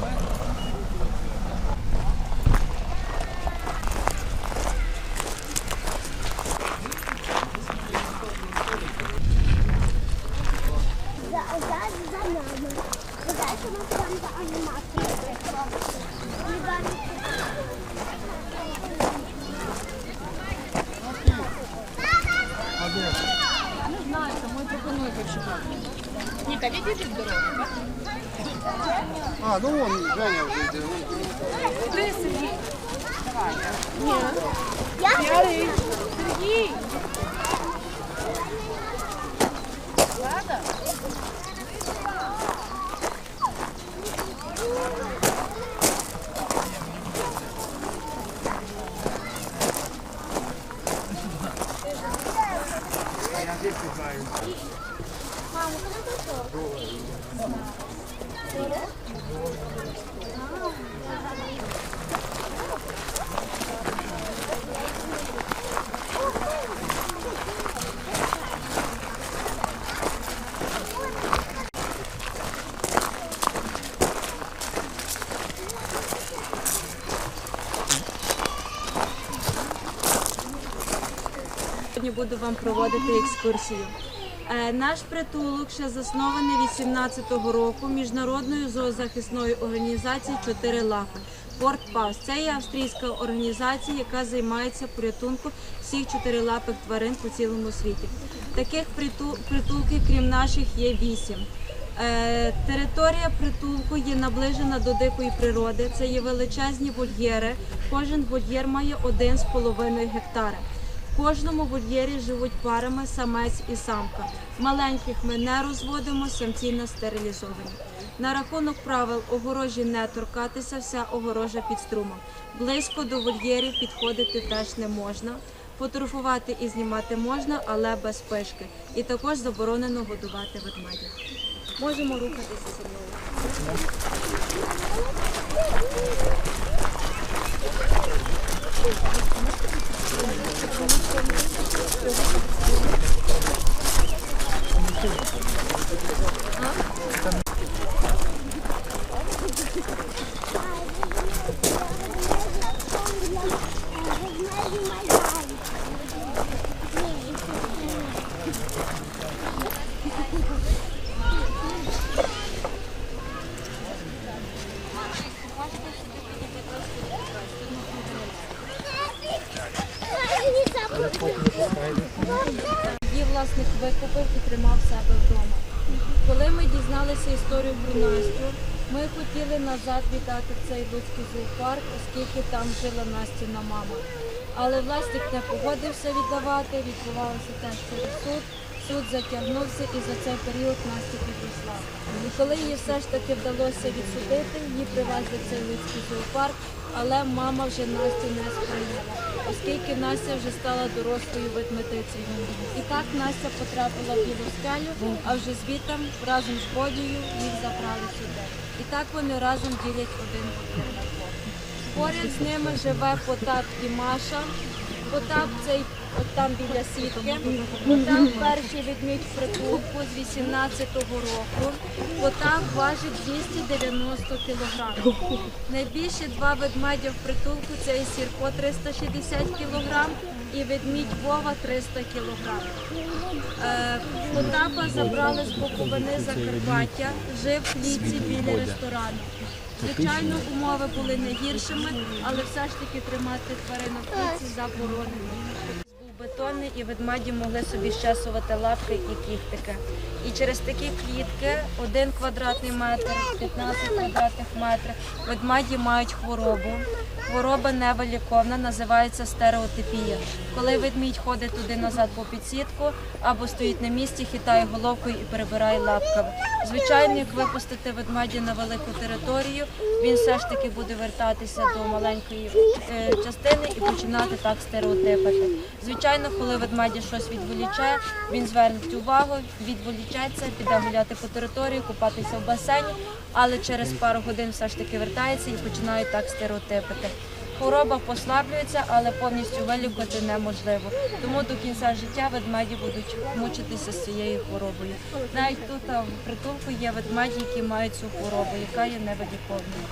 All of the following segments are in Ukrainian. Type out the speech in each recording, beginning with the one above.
За, this is mine. Буду вам проводити екскурсію. Е, Наш притулок ще заснований 18-го року міжнародною зоозахисною організацією «Чотири лапи. Порт Пас. Це є австрійська організація, яка займається порятунком всіх чотирилапих тварин по цілому світі. Таких притул- притулків, крім наших, є вісім. Е, Територія притулку є наближена до дикої природи. Це є величезні вольєри. Кожен вольєр має 1,5 гектара. Кожному вольєрі живуть парами самець і самка. Маленьких ми не розводимо, самці не стерилізовані. На рахунок правил огорожі не торкатися, вся огорожа під струмом. Близько до вольєрів підходити теж не можна. Фотографувати і знімати можна, але без пишки. І також заборонено годувати ведмедів. Можемо рухатися зі Thank you. Дізналися історію про Настю, ми хотіли назад віддати цей Луцький зоопарк, оскільки там жила Настіна мама. Але власник не погодився віддавати, відбувалося теж через суд. Суд затягнувся і за цей період Настя підросла. І коли її все ж таки вдалося відсудити, її привезли в цей Луцький зоопарк, але мама вже Настю не сприйняла, оскільки Настя вже стала дорослою ведмедицею. І так Настя потрапила в білу скелю, а вже звітом разом з Бодією їх забрали сюди. І так вони разом ділять один будинок. Поряд з ними живе Потап і Маша. Потап цей от там біля сітки. Потап перший відмідь в притулку з 18-го року. Потап важить 290 кг. Найбільші два ведмедя в притулку це і Сірко 360 кг і ведмідь Вова 300 кг. Е, Потапа забрали з Буковини Закарпаття, жив в клітці біля ресторану. Звичайно, умови були не гіршими, але все ж таки тримати тварину в клітці заборонено. Був бетонний і ведмеді могли собі щасувати лапки і кіхтики. І через такі клітки один квадратний метр, 15 квадратних метрів ведмеді мають хворобу. Хвороба невиліковна, називається стереотипія. Коли ведмідь ходить туди назад по підсітку або стоїть на місці, хитає головкою і перебирає лапками. Звичайно, як випустити ведмедя на велику територію, він все ж таки буде вертатися до маленької е, частини і починати так стереотипити. Звичайно, коли ведмеді щось відволічає, він зверне увагу, відволічається, піде гуляти по території, купатися в басейні, але через пару годин все ж таки вертається і починають так стереотипити. Хвороба послаблюється, але повністю вилікувати неможливо. Тому до кінця життя ведмеді будуть мучитися з цією хворобою. Навіть тут в притулку є ведмеді, які мають цю хворобу, яка є невиліковною.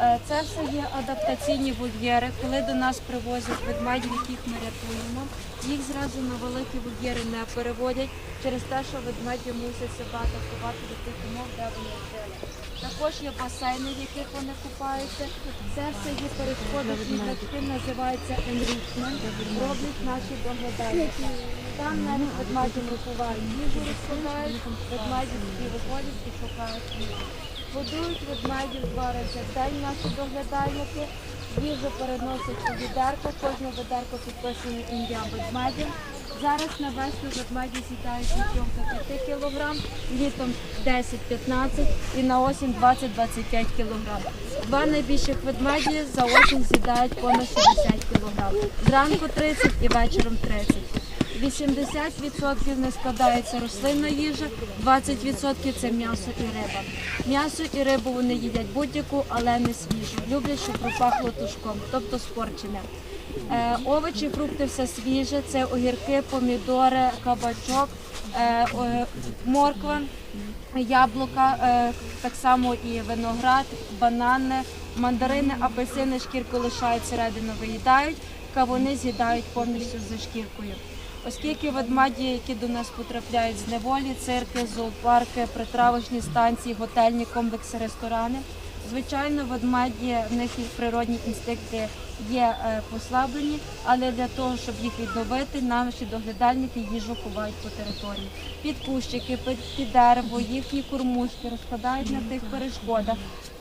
Е, Це все є адаптаційні вольєри. Коли до нас привозять ведмедів, яких ми рятуємо, їх зразу на великі вольєри не переводять через те, що ведмеді мусять себе адаптувати до тих умов, де вони жили. Також є басейни, в яких вони купаються. Це все є перешкоди, які називаються enrichment, роблять наші доглядальники. Там навіть ведмеді випивають їжу, розкладають, ведмеді собі виходять і шукають. Годують ведмедів два рази в день наші доглядальники. Їжу переносять у відерко, кожне відерко підписане ім'я ведмедя. Зараз на весну ведмеді з'їдають від 3 до 5 кг, літом 10-15 і на осінь 20-25 кг. Два найбільших ведмеді за осінь з'їдають понад 60 кг. Зранку 30 і вечором 30. 80% не складається рослинна їжа, 20% це м'ясо і риба. М'ясо і рибу вони їдять будь-яку, але не свіжу. Люблять, щоб пропахло тушком, тобто спорчене. Овочі, фрукти все свіже, це огірки, помідори, кабачок, е, морква, яблука, е, так само і виноград, банани, мандарини, апельсини, шкірку лишають всередину, виїдають, кавуни з'їдають повністю за шкіркою. Оскільки ведмеді, які до нас потрапляють з неволі, цирки, зоопарки, притравочні станції, готельні комплекси, ресторани, звичайно, ведмеді в них і природні інстинкти є е, послаблені, але для того, щоб їх відновити, наші доглядальники їжу ховають по території. Під кущики, під, під дерево, їхні кормушки розкладають на тих перешкодах,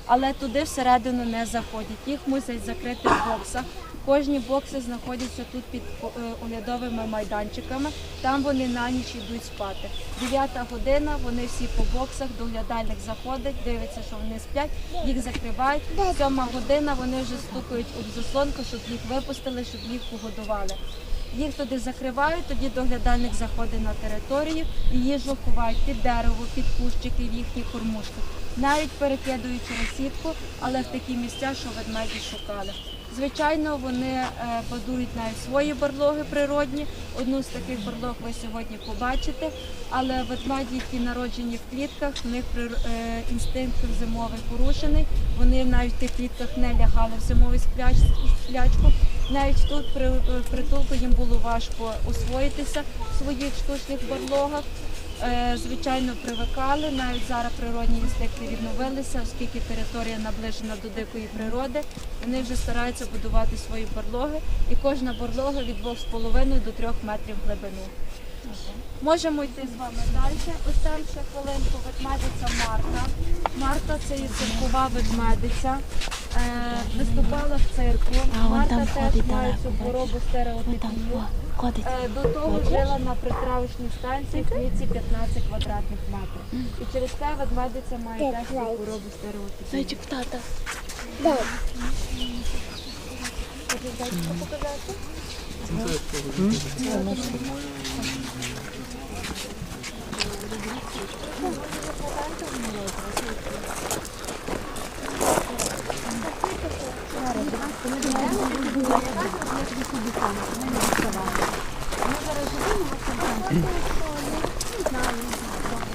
але туди всередину не заходять. Їх мусять закрити в боксах. Кожні бокси знаходяться тут під е, оглядовими майданчиками. Там вони на ніч йдуть спати. Дев'ята година, вони всі по боксах, доглядальник заходить, дивиться, що вони сплять, їх закривають. Сьома година вони вже стукають об заслонку, щоб їх випустили, щоб їх погодували. Їх туди закривають, тоді доглядальник заходить на територію і їжу ховають під дерево, під кущики, в їхні кормушки. Навіть перекидують через сітку, але в такі місця, що ведмеді шукали. Звичайно, вони е, будують навіть свої барлоги природні. Одну з таких барлог ви сьогодні побачите. Але ведмеді, які народжені в клітках, в них е, інстинкт зимовий порушений. Вони навіть в тих клітках не лягали в зимову сплячку. Навіть тут при е, притулку їм було важко освоїтися в своїх штучних барлогах. Е, Звичайно, привикали. Навіть зараз природні інстинкти відновилися, оскільки територія наближена до дикої природи. Вони вже стараються будувати свої барлоги, і кожна барлога від 2,5 до 3 метрів глибину. Можемо йти з вами далі. Ось там ще хвилинку ведмедиця Марта. Марта це є циркова ведмедиця. Е, виступала в цирку. Марта теж має цю хворобу стереотипію. Ходить. Е, До того жила на притравочній станції в клітці 15 квадратних метрів. І через це ведмедиця має теж хворобу стереотипію. Зайчик тата. Зайчика показати?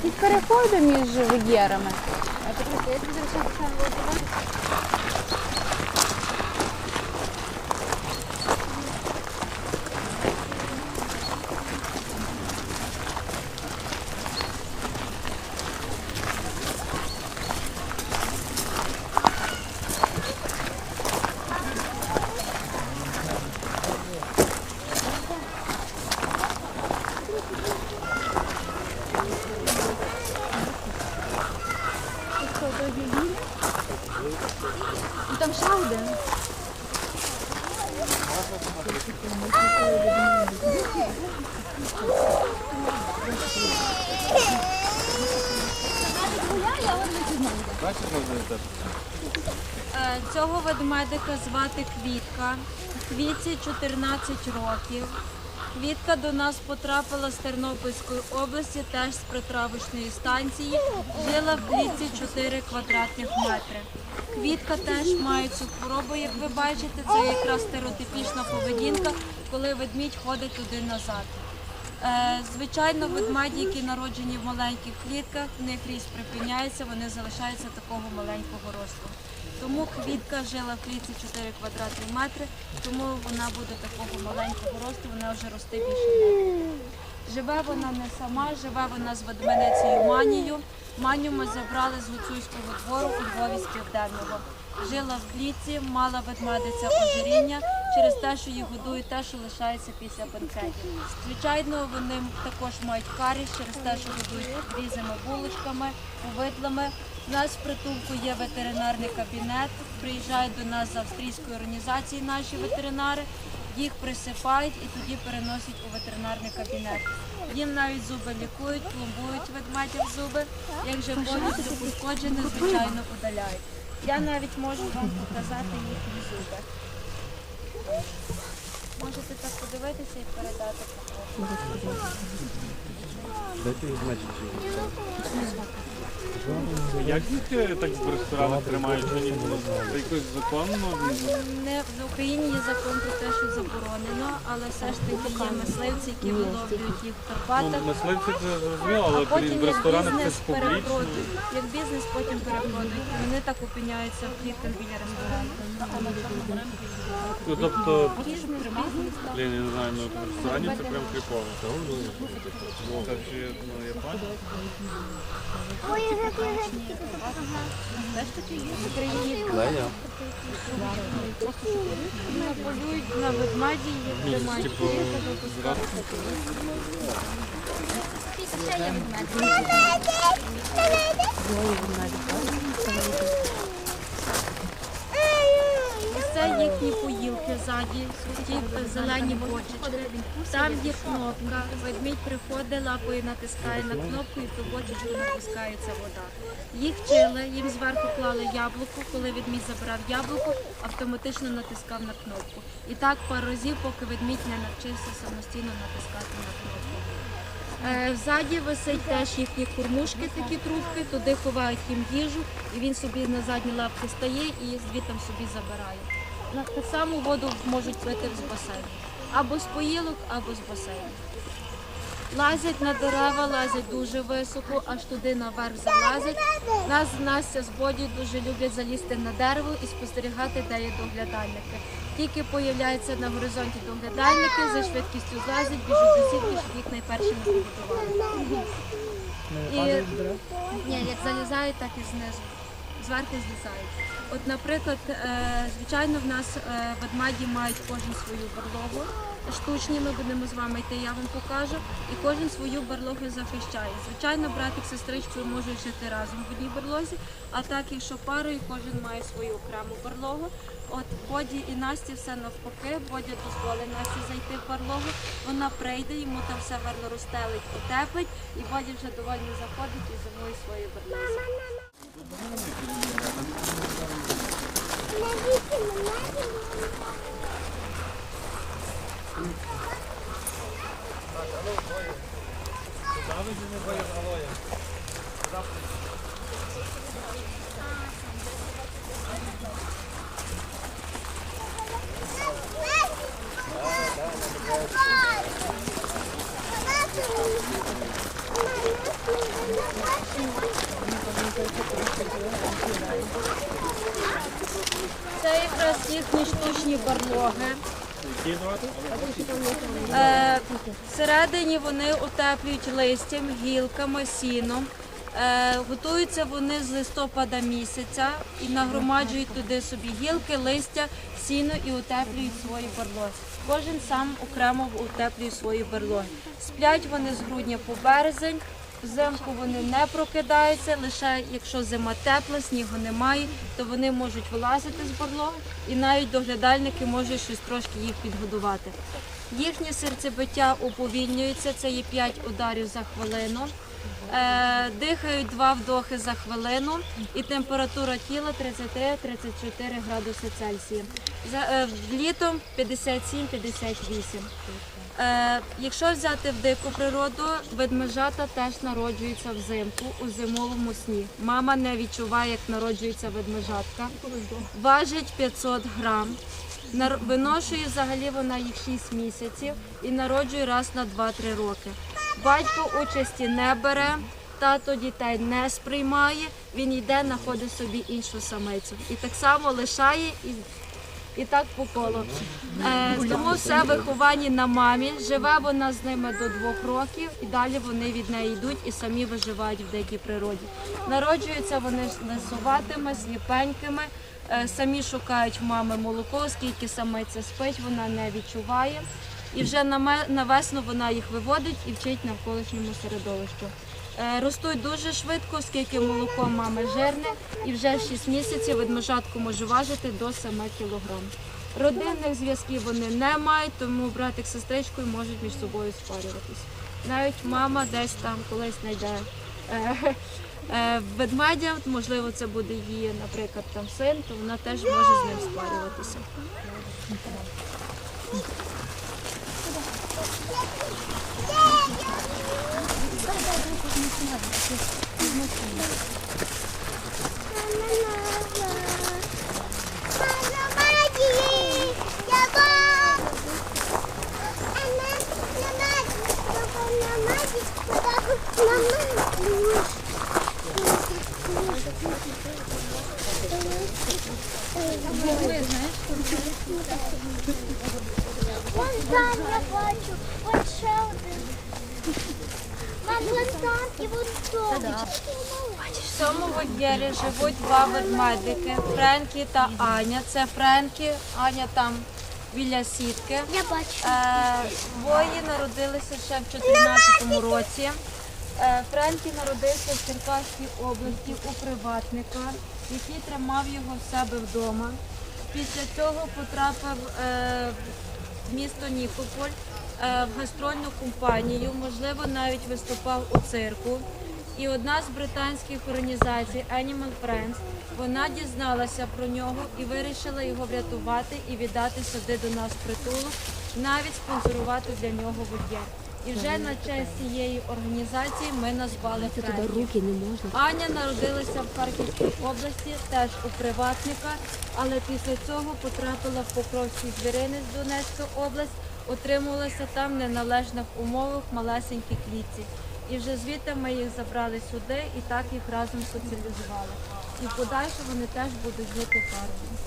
Під переходи між вольєрами. І Там ще один. Бачиш, можна і. Е, Цього ведмедика звати Квітка. Квітці 14 років. Квітка до нас потрапила з Тернопільської області, теж з притравочної станції. Жила в клітці 4 квадратних метри. Квітка теж має цю хворобу, як ви бачите, це якраз стереотипічна поведінка, коли ведмідь ходить туди назад. Е, Звичайно, ведмеді, які народжені в маленьких клітках, в них ріст припиняється, вони залишаються такого маленького росту. Тому квітка жила в клітці 4 квадратні метри, тому вона буде такого маленького росту, вона вже росте більше метрів. Живе вона не сама, живе вона з ведменицею Манією. Маню ми забрали з гуцульського двору у Львові з південного. Жила в клітці, мала ведмедиця ожиріння через те, що їх годують те, що лишається після бенкетів. Звичайно, вони також мають каріс через те, що годують різними булочками, повидлами. У нас в притулку є ветеринарний кабінет. Приїжджають до нас з австрійської організації наші ветеринари їх присипають і тоді переносять у ветеринарний кабінет. Їм навіть зуби лікують, пломбують ведмедів зуби. Як вже повністю пошкоджені, звичайно, удаляють. Я навіть можу вам показати їхні зуби. Можете так подивитися і передати. Як діти так в ресторанах тримають? Вони це якось законно? Не в Україні є закон про те, що заборонено, але все ж таки є мисливці, які виловлюють їх в Карпатах. Ну, мисливці це зрозуміло, А але потім в ресторанах це ж публічно. Як бізнес потім перепродують. І Вони так опиняються в клітках біля ресторану. Ну, тобто, я не знаю, ну в ресторані це прям крипово. Це ж, ну, я бачу. Ой, як є Вони полюють на ведмеді, їх тримають. Типу, зразу Ось Це їхні поїлки ззаді, ті зелені бочечки. Там є кнопка. Ведмідь приходить, лапою натискає на кнопку і ту бочечку натискається вода. Їх вчили, їм зверху клали яблуко. Коли ведмідь забирав яблуко, автоматично натискав на кнопку. І так пару разів, поки ведмідь не навчився самостійно натискати на кнопку. Е, Ззаді висить теж їхні кормушки, такі трубки, туди ховають їм їжу, і він собі на задні лапки стає і звідти собі забирає. На так само воду можуть пити з басейну. Або з поїлок, або з басейну. Лазять на дерева, лазять дуже високо, аж туди наверх залазять. Нас Настя з Боді дуже люблять залізти на дерево і спостерігати, де є доглядальники. Тільки появляються на горизонті доглядальники, за швидкістю злазять, біжуть до сітки, щоб їх найперші не побудували. І ні, як залізають, так і знизу. Зверху злізають. От, наприклад, е, звичайно, в нас е, ведмеді мають кожен свою барлогу. Штучні ми будемо з вами йти, я вам покажу. І кожен свою барлогу захищає. Звичайно, братик з сестричкою можуть жити разом в одній барлозі, а так, якщо парою, кожен має свою окрему барлогу. От Боді і Насті все навпаки. Бодя дозволить Насті зайти в барлогу. Вона прийде, йому там все верно розстелить, утеплить, і Боді вже доволі заходить і зимує свою барлозі. Це якраз їхні штучні барлоги. Е, всередині вони утеплюють листям, гілками, сіном. Е, готуються вони з листопада місяця і нагромаджують туди собі гілки, листя, сіно і утеплюють свої барлоги. Кожен сам окремо утеплює свої барлоги. Сплять вони з грудня по березень. Взимку вони не прокидаються, лише якщо зима тепла, снігу немає, то вони можуть вилазити з барлоги і навіть доглядальники можуть щось трошки їх підгодувати. Їхнє серцебиття уповільнюється, це є 5 ударів за хвилину. Е, дихають два вдохи за хвилину і температура тіла 33-34 градуси Цельсія. Е, літом 57-58. Е, якщо взяти в дику природу, ведмежата теж народжуються взимку у зимовому сні. Мама не відчуває, як народжується ведмежатка. Важить 500 грам. Виношує взагалі вона їх 6 місяців і народжує раз на 2-3 роки. Батько участі не бере, тато дітей не сприймає, він йде, знаходить собі іншу самицю. І так само лишає і і так по колу. Е, тому все виховані на мамі. Живе вона з ними до двох років, і далі вони від неї йдуть і самі виживають в дикій природі. Народжуються вони лисуватими, сліпенькими, е, самі шукають мами молоко, оскільки самиця спить, вона не відчуває. І вже на весну вона їх виводить і вчить навколишньому середовищу. Е, Ростуть дуже швидко, оскільки молоко мами жирне, і вже в 6 місяців ведмежатку може важити до 7 кг. Родинних зв'язків вони не мають, тому братик з сестричкою можуть між собою спарюватись. Навіть мама десь там колись знайде е, е, ведмедя, можливо, це буде її, наприклад, там син, то вона теж може з ним спарюватися. Вон там я бачу, вон ще один. Мам, вон там і вон там. В цьому вольєрі живуть два ведмедики Френкі та Аня. Це Френкі, Аня там біля сітки. Я бачу. Е, Двоє народилися ще в 2014 році. Е, Френкі народився в Черкаській області у приватника, який тримав його в себе вдома. Після цього потрапив е, в місто Нікополь в гастрольну компанію, можливо, навіть виступав у цирку. І одна з британських організацій Animal Friends вона дізналася про нього і вирішила його врятувати і віддати сюди до нас притулок, навіть спонсорувати для нього вольєр. І вже на честь цієї організації ми назвали можна. Аня народилася в Харківській області, теж у приватника, але після цього потрапила в Покровський звіринець Донецька область, отримувалася там в неналежних умовах в малесенькій клітці. І вже звідти ми їх забрали сюди і так їх разом соціалізували. І подальше вони теж будуть жити парою.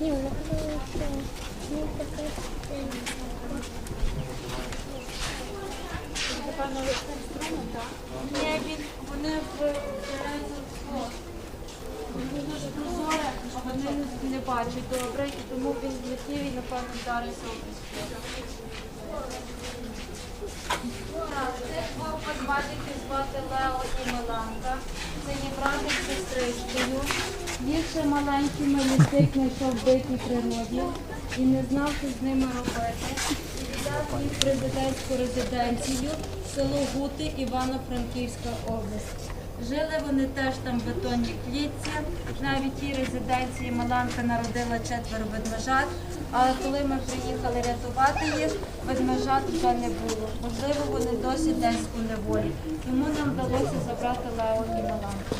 Ні, вона казала, що не таке. Ні, він, вони вбираються в флот. Він дуже прозоре, а вони не, не бачать добре, і тому він злетів і, напевно, вдарився. Так, цих двох ведмедиків звати Лео і Меланка. Це є братик з сестричкою. Їх ще маленькими лісик знайшов в дикій природі і не знав, що з ними робити. Віддав їх президентську резиденцію, село Гути, Івано-Франківська область. Жили вони теж там в бетонній клітці. Навіть тій резиденції Маланка народила четверо ведмежат. Але коли ми приїхали рятувати їх, ведмежат вже не було. Можливо, вони досі десь у неволі. Тому нам вдалося забрати Лео і Маланку.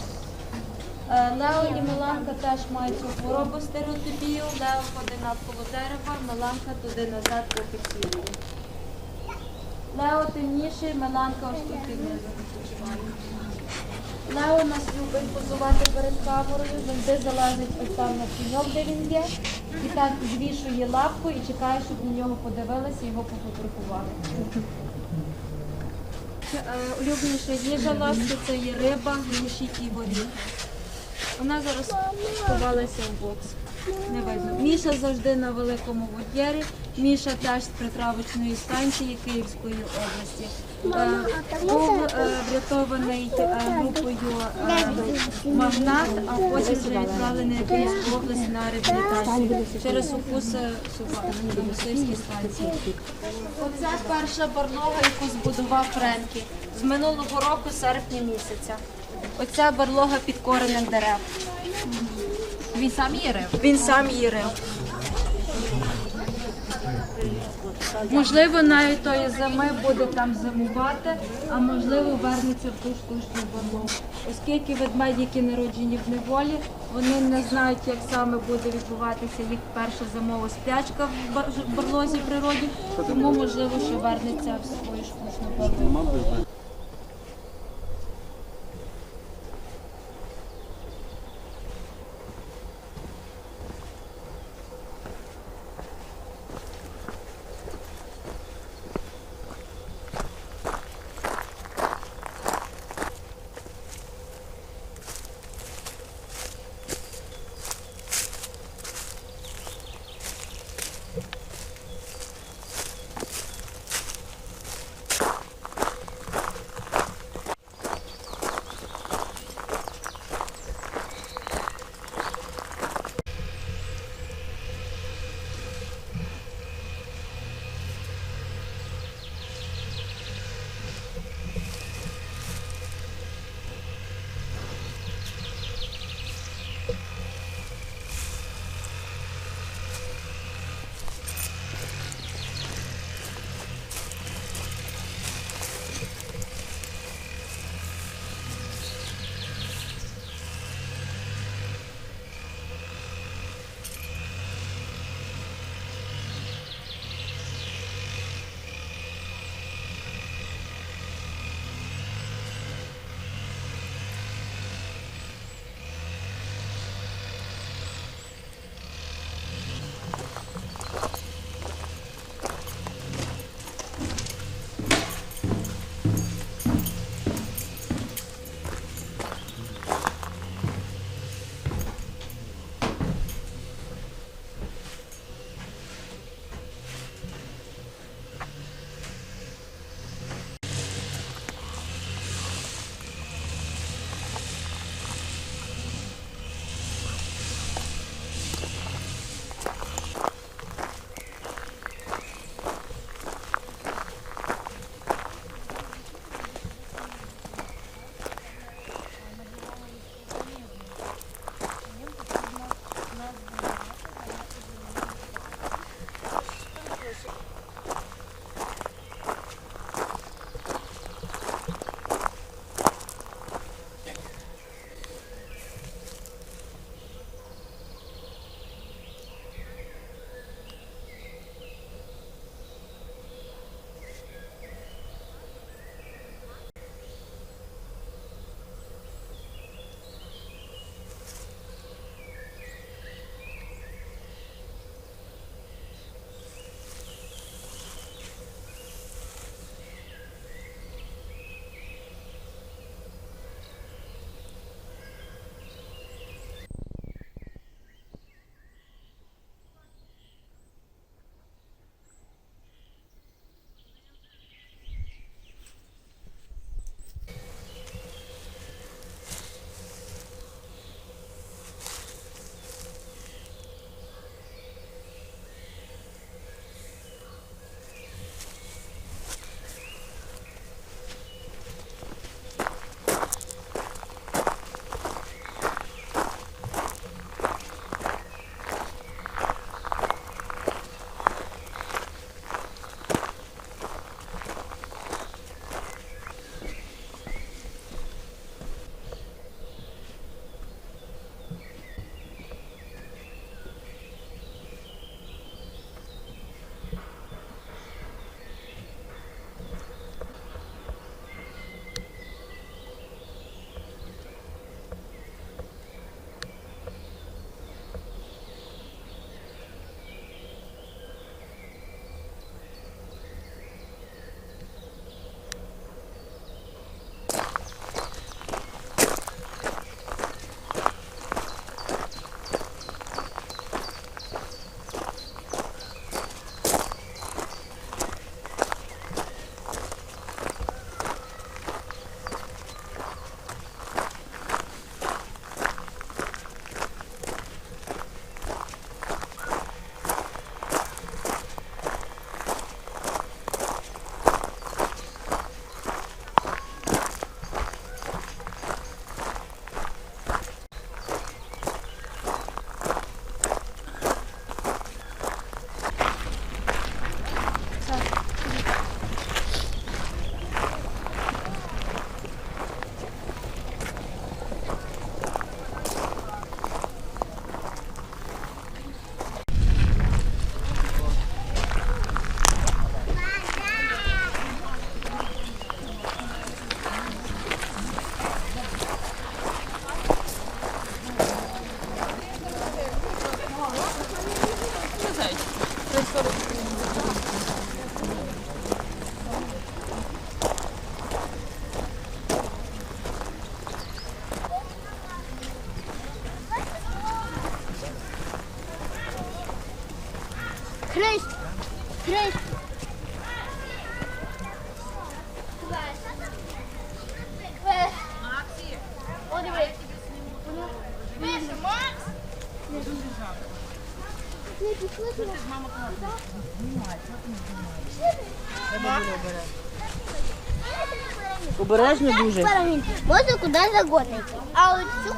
Е, Лео і Миланка теж мають цю хворобу стереотипію. Лео ходить навколо дерева, Миланка туди назад по підсвітку. Лео темніший, Миланка ось тут під низом відпочиває. Лео нас любить позувати перед камерою, завжди залазить ось там на піньок, де він є, і так звішує лапку і чекає, щоб на нього подивилися і його пофотографували. Е, Улюбленіша їжа ласки це є риба, груші і горіхи. Вона зараз сховалася в бокс. Не. Міша завжди на великому вольєрі. Міша теж з притравочної станції Київської області. Е, Був е, врятований е, групою магнат, а потім вже відправлений в Київську область на реабілітацію через укус собаки на мисливській станції. Оце перша барлога, яку збудував Френкі з минулого року, серпня місяця. Оця барлога під коренем дерев. Він сам її рив. Він сам її рив. Можливо, навіть тої зими буде там зимувати, а можливо вернеться в ту штучну барлогу. Оскільки ведмеді, які народжені в неволі, вони не знають, як саме буде відбуватися їх перша зимова спячка в борлозі природі, тому можливо, що вернеться в свою штучну барлогу. Хрест. Хрест. Обережно дуже. Можна куди загонити. А от цю